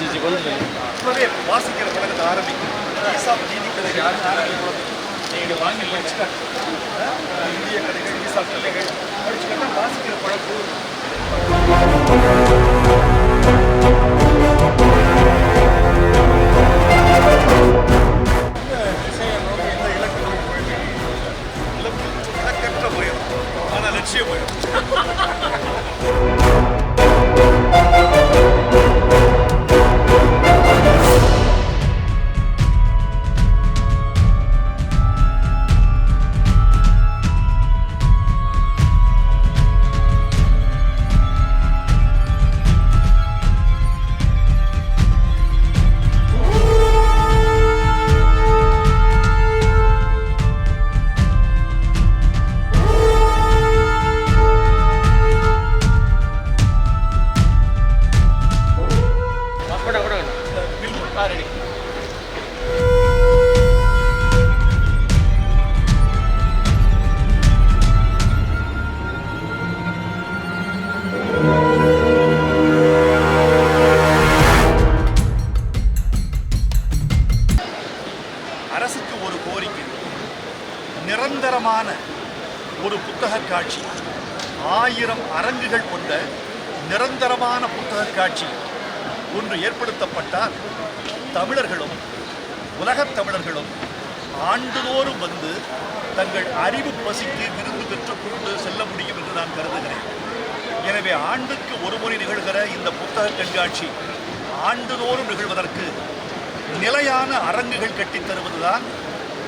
சரி இப்பவே வாசிக்கிற பழக்கத்தை ஆரம்பிக்கும். ஈசாப் நீதி கதைகள் நீங்கள் வாங்கி படிச்சுக்காங்க இந்திய கதைகள் ஈசாப் கதைகள். படிச்சுக்கிட்டா வாசிக்கிற பழக்கம். இந்த லட்சிய அரசுக்கு ஒரு கோரிக்கை. நிரந்தரமான ஒரு புத்தக காட்சி. ஆயிரம் அரங்குகள் கொண்ட நிரந்தரமான புத்தக காட்சி. ஒன்று ஏற்படுத்தப்பட்டால் தமிழர்களும் உலகத் தமிழர்களும் ஆண்டுதோறும் வந்து தங்கள் அறிவு பசிக்கு விருந்து பெற்றுக்கொண்டு செல்ல முடியும் என்று நான் கருதுகிறேன். எனவே ஆண்டுக்கு ஒரு முறை நிகழ்கிற இந்த புத்தக கண்காட்சி ஆண்டுதோறும் நிகழ்வதற்கு நிலையான அரங்குகள் கட்டித் தருவதுதான்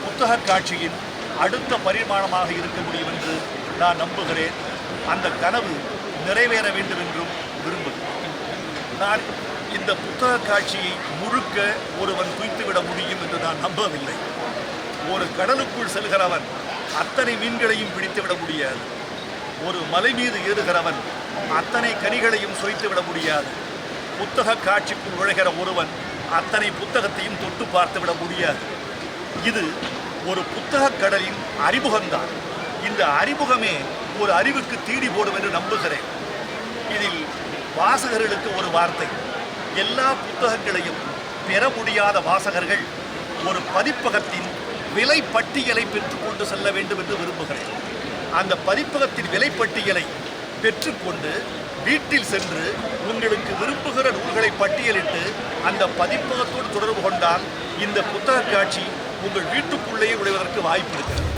புத்தக காட்சியின் அடுத்த பரிமாணமாக இருக்க முடியும் என்று நான் நம்புகிறேன். அந்த கனவு நிறைவேற வேண்டும் என்றும் விரும்புகிறேன். நான் இந்த புத்தக காட்சியை முழுக்க ஒருவன் துய்த்துவிட முடியும் என்று நான் நம்பவில்லை. ஒரு கடலுக்குள் செல்கிறவன் அத்தனை மீன்களையும் பிடித்துவிட முடியாது. ஒரு மலை மீது ஏறுகிறவன் அத்தனை கனிகளையும் சுவைத்துவிட முடியாது. புத்தக காட்சிக்குள் நுழைகிற ஒருவன் அத்தனை புத்தகத்தையும் தொட்டு பார்த்துவிட முடியாது. இது ஒரு புத்தக கடலின் அறிமுகம்தான். இந்த அறிமுகமே ஒரு அறிவுக்கு தீடி போடும் என்று நம்புகிறேன். இதில் வாசகர்களுக்கு ஒரு வார்த்தை. எல்லா புத்தகங்களையும் பெற முடியாத வாசகர்கள் ஒரு பதிப்பகத்தின் விலை பட்டியலை பெற்றுக்கொண்டு செல்ல வேண்டும் என்று விரும்புகிறேன். அந்த பதிப்பகத்தின் விலை பட்டியலை பெற்றுக்கொண்டு வீட்டில் சென்று உங்களுக்கு விரும்புகிற நூல்களை பட்டியலிட்டு அந்த பதிப்பகத்தோடு தொடர்பு கொண்டால் இந்த புத்தக காட்சி உங்கள் வீட்டுக்குள்ளேயே உடைவதற்கு வாய்ப்பு இருக்கிறது.